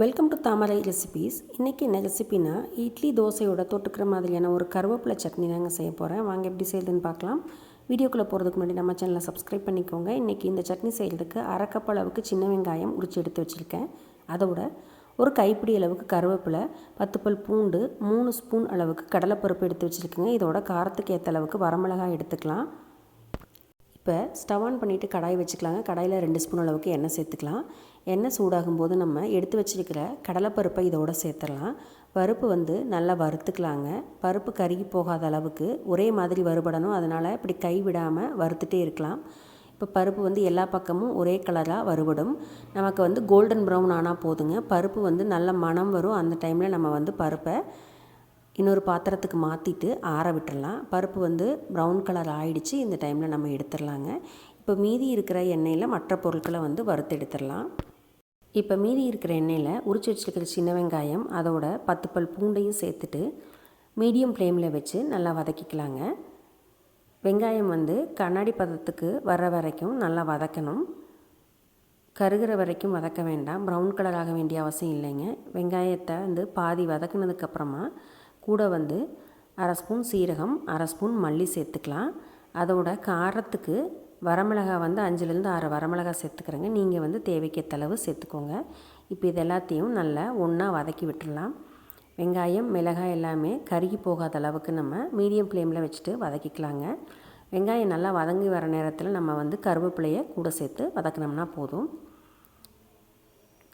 Welcome to Thamarai recipes இன்றைக்கி என்ன ரெசிபினா இட்லி தோசையோட தொட்டுக்கிற மாதிரியான ஒரு கருவேப்பிலை சட்னி தாங்க செய்ய போகிறேன் வாங்க எப்படி செய்யுதுன்னு பார்க்கலாம். வீடியோக்குள்ளே போகிறதுக்கு முன்னாடி நம்ம சேனலை சப்ஸ்கிரைப் பண்ணிக்கோங்க. இன்றைக்கி இந்த சட்னி செய்கிறதுக்கு அரை அளவுக்கு சின்ன வெங்காயம் உரிச்சு எடுத்து வச்சுருக்கேன். அதோட ஒரு கைப்பிடி அளவுக்கு கருவேப்பிலை பத்து பல் பூண்டு மூணு ஸ்பூன் அளவுக்கு கடலைப்பருப்பு எடுத்து வச்சுருக்கேங்க. இதோட காரத்துக்கு ஏற்ற அளவுக்கு வரமிளகாய் எடுத்துக்கலாம். இப்போ ஸ்டவ் ஆன் பண்ணிவிட்டு கடாய் வச்சுக்கலாங்க. கடாயில் ரெண்டு ஸ்பூன் அளவுக்கு எண்ணெய் சேர்த்துக்கலாம். எண்ணெய் சூடாகும் போது நம்ம எடுத்து வச்சுருக்கிற கடலைப்பருப்பை இதோடு சேர்த்துடலாம். பருப்பு வந்து நல்லா வறுத்துக்கலாங்க. பருப்பு கருகி போகாத அளவுக்கு ஒரே மாதிரி வறுபடணும். அதனால் இப்படி கை விடாமல் வறுத்துட்டே இருக்கலாம். இப்போ பருப்பு வந்து எல்லா பக்கமும் ஒரே கலராக வறுபடும். நமக்கு வந்து கோல்டன் ப்ரௌன் ஆனால் போதுங்க. பருப்பு வந்து நல்ல மனம் வரும். அந்த டைமில் நம்ம வந்து பருப்பை இன்னொரு பாத்திரத்துக்கு மாற்றிட்டு ஆற விட்டுடலாம் பருப்பு வந்து ப்ரௌன் கலர் ஆயிடுச்சு. இந்த டைமில் நம்ம எடுத்துடலாங்க இப்போ மீதி இருக்கிற எண்ணெயில் மற்ற பொருட்களை வந்து வறுத்து எடுத்துடலாம் இப்போ மீதி இருக்கிற எண்ணெயில் உரிச்சு வச்சுருக்கிற சின்ன வெங்காயம் அதோட பத்து பல் பூண்டையும் சேர்த்துட்டு மீடியம் ஃப்ளேமில் வச்சு நல்லா வதக்கிக்கலாங்க. வெங்காயம் வந்து கண்ணாடி பதத்துக்கு வர வரைக்கும் நல்லா வதக்கணும். கருகிற வரைக்கும் வதக்க வேண்டாம். ப்ரௌன் கலர் ஆக வேண்டிய அவசியம் இல்லைங்க. வெங்காயத்தை வந்து பாதி வதக்குனதுக்கப்புறமா கூட வந்து அரை ஸ்பூன் சீரகம் அரை ஸ்பூன் மல்லி சேர்த்துக்கலாம். அதோட காரத்துக்கு வரமிளகா வந்து அஞ்சுலேருந்து ஆறு வரமிளகா சேர்த்துக்கிறேங்க. நீங்கள் வந்து தேவைக்கேற்ற அளவு சேர்த்துக்கோங்க. இப்போ இது எல்லாத்தையும் நல்லா ஒன்றா வதக்கி விட்டுடலாம். வெங்காயம் மிளகாய் எல்லாமே கருகி போகாத அளவுக்கு நம்ம மீடியம் ஃப்ளேமில் வச்சுட்டு வதக்கிக்கலாங்க. வெங்காயம் நல்லா வதங்கி வர நேரத்தில் நம்ம வந்து கருவேப்பிலையை கூட சேர்த்து வதக்கினோம்னா போதும்.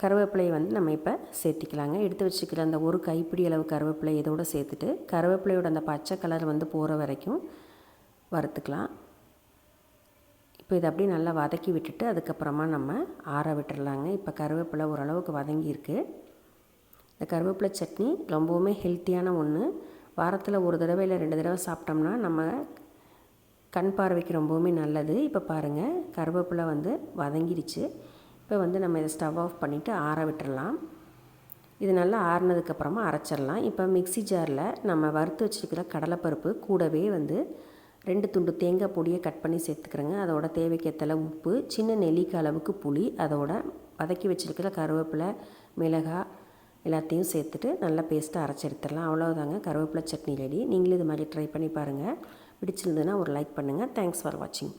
கருவேப்பிலையை வந்து நம்ம இப்போ சேர்த்திக்கலாங்க. எடுத்து வச்சுக்கிற அந்த ஒரு கைப்பிடி அளவு கருவேப்பிலை இதோடு சேர்த்துட்டு கருவேப்பிலையோட அந்த பச்சை கலர் வந்து போகிற வரைக்கும் வறுத்துக்கலாம். இப்போ இதை அப்படியே நல்லா வதக்கி விட்டுட்டு அதுக்கப்புறமா நம்ம ஆற விட்டுடலாங்க இப்போ கருவேப்பிலை ஓரளவுக்கு வதங்கியிருக்கு. இந்த கருவேப்பிலை சட்னி ரொம்பவுமே ஹெல்த்தியான ஒன்று வாரத்தில் ஒரு தடவை இல்லை ரெண்டு தடவை சாப்பிட்டோம்னா நம்ம கண் பார்வைக்கு ரொம்பவுமே நல்லது. இப்போ பாருங்கள் கருவேப்பிலை வந்து வதங்கிடுச்சு இப்போ வந்து நம்ம இதை ஸ்டவ் ஆஃப் பண்ணிவிட்டு ஆற விட்டுடலாம் இது நல்லா ஆறினதுக்கப்புறமா அரைச்சிடலாம். இப்போ மிக்சி ஜாரில் நம்ம வறுத்து வச்சுருக்கிற கடலைப்பருப்பு கூடவே வந்து ரெண்டு துண்டு தேங்காய் பொடியை கட் பண்ணி சேர்த்துக்கிறேங்க. அதோட தேவைக்கேற்றல உப்பு சின்ன நெல்லிக்காய் அளவுக்கு புளி அதோட வதக்கி வச்சுருக்கிற கருவேப்பிலை மிளகாய் எல்லாத்தையும் சேர்த்துட்டு நல்லா பேஸ்ட்டாக அரைச்சி எடுத்துடலாம். அவ்வளோதாங்க கருவேப்பிலை சட்னி ரெடி நீங்களும் இது மாதிரி ட்ரை பண்ணி பாருங்கள் பிடிச்சிருந்ததுன்னா ஒரு லைக் பண்ணுங்கள் தேங்க்ஸ் ஃபார் வாட்சிங்